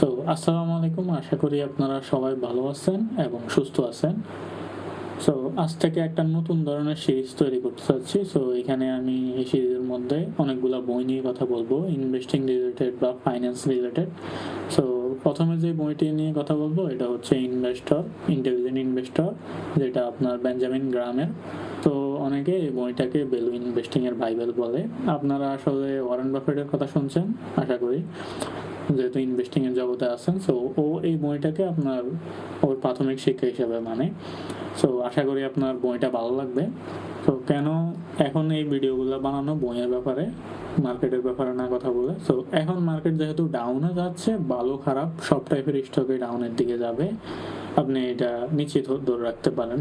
So, আসসালামু আলাইকুম। আশা করি আপনারা সবাই ভালো আছেন এবং সুস্থ আছেন। সো, আজ থেকে একটা নতুন ধরনের সিরিজ তৈরি করতে চাচ্ছি। সো, এখানে আমি এই সিরিজের মধ্যে অনেকগুলো বই নিয়ে কথা বলব ইনভেস্টিং রিলেটেড বা ফাইন্যান্স রিলেটেড সো, প্রথমে যে বইটি নিয়ে কথা বলব, এটা হচ্ছে ইনভেস্টর ইন্টেলিজেন্ট ইনভেস্টর যেটা আপনার বেঞ্জামিন গ্রামের তো, অনেকে এই বইটাকে ভ্যালু ইনভেস্টিংয়ের বাইবেল বলে। আপনারা আসলে ওয়ারেন বাফেটের কথা শুনছেন, আশা করি। যেহেতু ইনভেস্টিং এর জগতে আছেন সো ও এই বইটাকে আপনার ওর প্রাথমিক শিক্ষা হিসাবে মানে। সো আশা করি আপনার বইটা ভালো লাগবে। তো কেন এখন এই ভিডিওগুলো বানানো বইয়ের ব্যাপারে, মার্কেটের ব্যাপারে না কথা বলে। সো এখন মার্কেট যেহেতু ডাউনে যাচ্ছে, ভালো খারাপ সব টাইপের স্টকে ডাউনের দিকে যাবে। আপনি এটা নিশ্চিত ধরে রাখতে পারেন।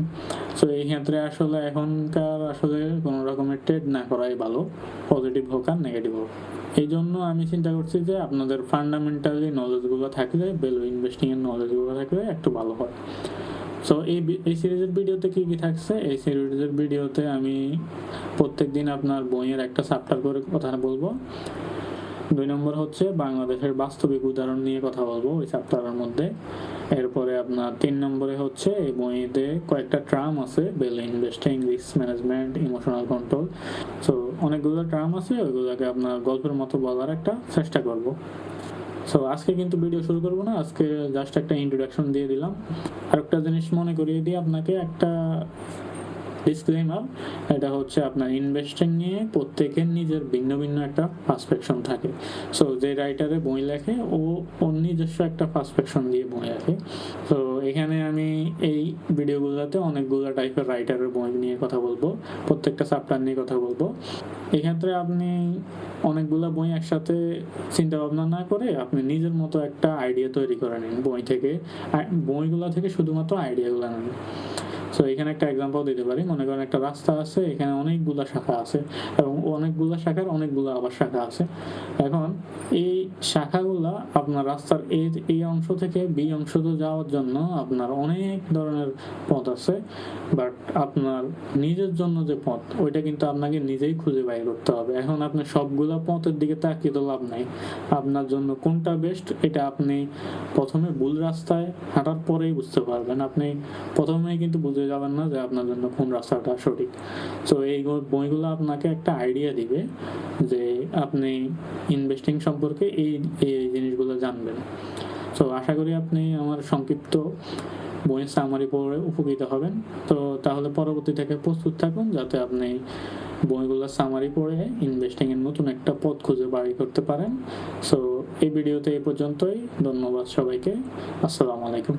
সো এই ক্ষেত্রে আসলে এখনকার আসলে কোনো রকমের ট্রেড না করাই ভালো। পজিটিভ হোক আর নেগেটিভ হোক। এই জন্য আমি চিন্তা করছি যে আপনাদের ফান্ডামেন্টালি নলেজগুলো থাকলে ভ্যালু ইনভেস্টিং এর নলেজগুলো থাকলে একটু ভালো হয়। সো এই এই সিরিজের ভিডিওতে কি কি থাকছে? এই সিরিজের ভিডিওতে আমি প্রত্যেকদিন আপনার বইয়ের একটা চ্যাপ্টার করে কথা বলব। দুই নম্বর হচ্ছে বাংলাদেশের বাস্তবিক উদাহরণ নিয়ে কথা বলব ওই চ্যাপ্টারের মধ্যে। এরপরে আপনার তিন নম্বরে হচ্ছে এই বইতে কয়েকটা ট্রাম আছে bell investing risk management emotional control so অনেকগুলো ট্রাম আছে, ওইগুলোকে আপনার গল্পের মতো বলার একটা চেষ্টা করব। সো আজকে কিন্তু ভিডিও শুরু করব না, আজকে জাস্ট একটা ইন্ট্রোডাকশন দিয়ে দিলাম। আর একটা জিনিস মনে করিয়ে দিই, আপনাকে একটা ডিসক্লেমার এটা হচ্ছে আপনার ইনভেস্টিং নিয়ে প্রত্যেকের নিজের ভিন্ন ভিন্ন একটা পার্সপেকশন থাকে। সো যে রাইটারে বই লেখে, ও ওর নিজস্ব একটা পার্সপেকশন দিয়ে বই লেখে। তো এখানে আমি এই ভিডিওগুলোতে অনেকগুলো টাইপের রাইটারের বই নিয়ে কথা বলব, প্রত্যেকটা চ্যাপ্টার নিয়ে কথা বলব। এক্ষেত্রে আপনি অনেকগুলো বই একসাথে চিন্তা ভাবনা না করে আপনি নিজের মতো একটা আইডিয়া তৈরি করে নিন বই থেকে। বইগুলো থেকে শুধুমাত্র আইডিয়াগুলো নেন। সো এখানে একটা এক্সাম্পল দিতে পারি। মনে করেন একটা রাস্তা আছে, এখানে অনেকগুলো শাখা আছে এবং অনেকগুলো শাখার অনেকগুলো আবার শাখা আছে। এখন এই শাখাগুলা আপনার রাস্তার এই এই অংশ থেকে বি অংশ যাওয়ার জন্য আপনার অনেক ধরনের পথ আছে। বাট আপনার নিজের জন্য যে পথ, ওইটা কিন্তু আপনাকে নিজেই খুঁজে বাইর করতে হবে। এখন আপনি সবগুলা পথের দিকে তাকিয়ে তো লাভ নাই। আপনার জন্য কোনটা বেস্ট এটা আপনি প্রথমে ভুল রাস্তায় হাঁটার পরেই বুঝতে পারবেন। আপনি প্রথমেই কিন্তু বুঝে যাবেন না যে আপনার জন্য কোন রাস্তাটা সঠিক। তো এই বইগুলো আপনাকে একটা আইডিয়া দিবে যে আপনি ইনভেস্টিং সম্পর্কে এই এই জিনিসগুলো জানবেন। তো আশা করি আপনি আমার সংক্ষিপ্ত বইয়ের সামারি পড়ে উপকৃত হবেন। তো, তাহলে পরবর্তী থেকে প্রস্তুত থাকুন যাতে আপনি বইগুলো সামারি পড়ে ইনভেস্টিং এর নতুন একটা পথ খুঁজে বাড়ি করতে পারেন। সো এই ভিডিওতে এই পর্যন্তই। ধন্যবাদ সবাইকে। আসসালামু আলাইকুম।